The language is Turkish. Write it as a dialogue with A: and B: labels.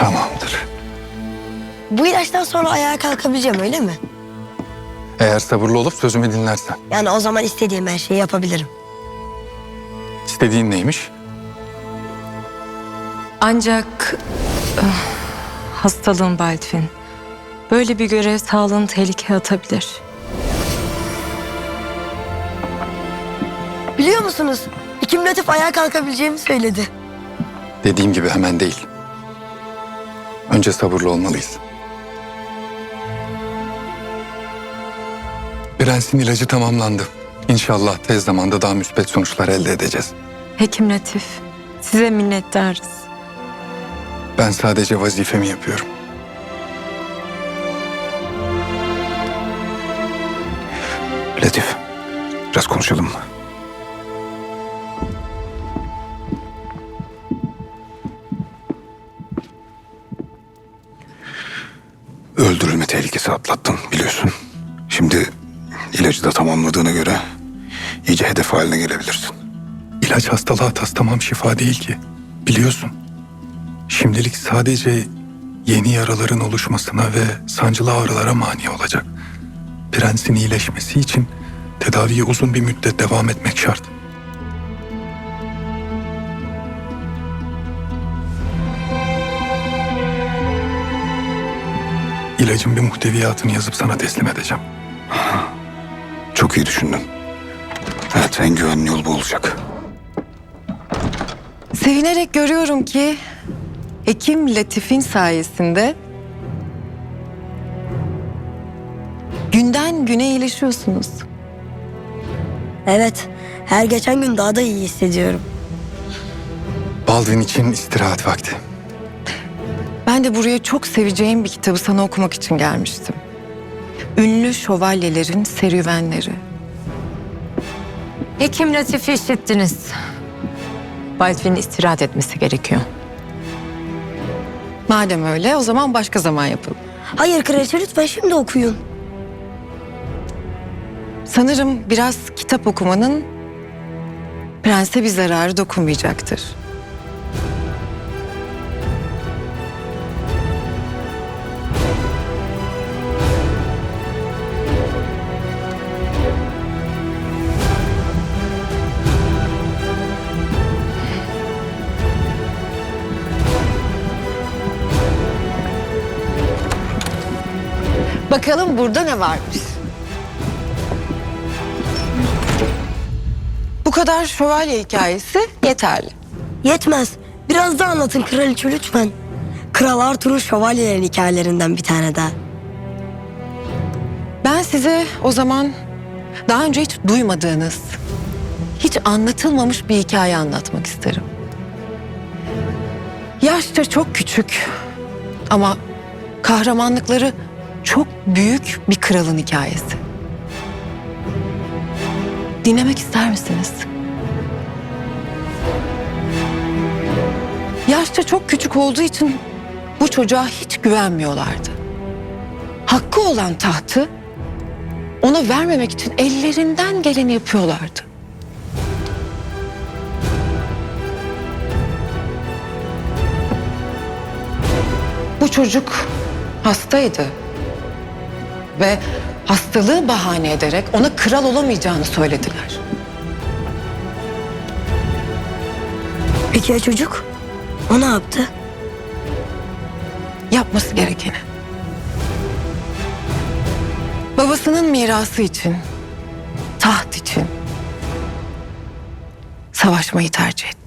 A: Tamamdır.
B: Bu ilaçtan sonra ayağa kalkabileceğim öyle mi?
A: Eğer sabırlı olup sözümü dinlersen.
B: Yani o zaman istediğim her şeyi yapabilirim.
A: İstediğin neymiş?
C: Ancak ah, hastalığın Baldwin. Böyle bir görev sağlığını tehlikeye atabilir.
B: Biliyor musunuz? Hekim Latif ayağa kalkabileceğimi söyledi.
A: Dediğim gibi hemen değil. Önce sabırlı olmalıyız. Prens'in ilacı tamamlandı. İnşallah tez zamanda daha müspet sonuçlar elde edeceğiz.
C: Hekim Latif, size minnettarız.
A: Ben sadece vazifemi yapıyorum.
D: Latif, biraz konuşalım mı? Tehlikesi atlattın biliyorsun. Şimdi ilacı da tamamladığına göre iyice hedef haline gelebilirsin.
A: İlaç hastalığa tas tamam şifa değil ki. Biliyorsun. Şimdilik sadece yeni yaraların oluşmasına ve sancılı ağrılara mani olacak. Prensin iyileşmesi için tedaviye uzun bir müddet devam etmek şart. İlacın bir muhteviyatını yazıp sana teslim edeceğim.
D: Çok iyi düşündün. Evet en güvenli yol bu olacak.
E: Sevinerek görüyorum ki Hekim Latif'in sayesinde günden güne iyileşiyorsunuz.
B: Evet, her geçen gün daha da iyi hissediyorum.
A: Baldwin için istirahat vakti.
E: Ben de buraya çok seveceğim bir kitabı sana okumak için gelmiştim. Ünlü şövalyelerin serüvenleri.
C: Hekim Latif'i işittiniz. Baldwin'in istirahat etmesi gerekiyor.
E: Madem öyle o zaman başka zaman yapalım.
B: Hayır kraliçe lütfen şimdi okuyun.
E: Sanırım biraz kitap okumanın prense bir zararı dokunmayacaktır. Bakalım burada ne varmış? Bu kadar şövalye hikayesi yeterli.
B: Yetmez. Biraz daha anlatın kraliçe lütfen. Kral Arthur'un şövalyelerin hikayelerinden bir tane daha.
E: Ben size o zaman daha önce hiç duymadığınız, hiç anlatılmamış bir hikaye anlatmak isterim. Yaşça çok küçük ama kahramanlıkları çok büyük bir kralın hikayesi. Dinlemek ister misiniz? Yaşça çok küçük olduğu için bu çocuğa hiç güvenmiyorlardı. Hakkı olan tahtı ona vermemek için ellerinden geleni yapıyorlardı. Bu çocuk hastaydı. Ve hastalığı bahane ederek ona kral olamayacağını söylediler.
B: Peki ya çocuk? O ne yaptı?
E: Yapması gerekeni. Babasının mirası için, taht için savaşmayı tercih etti.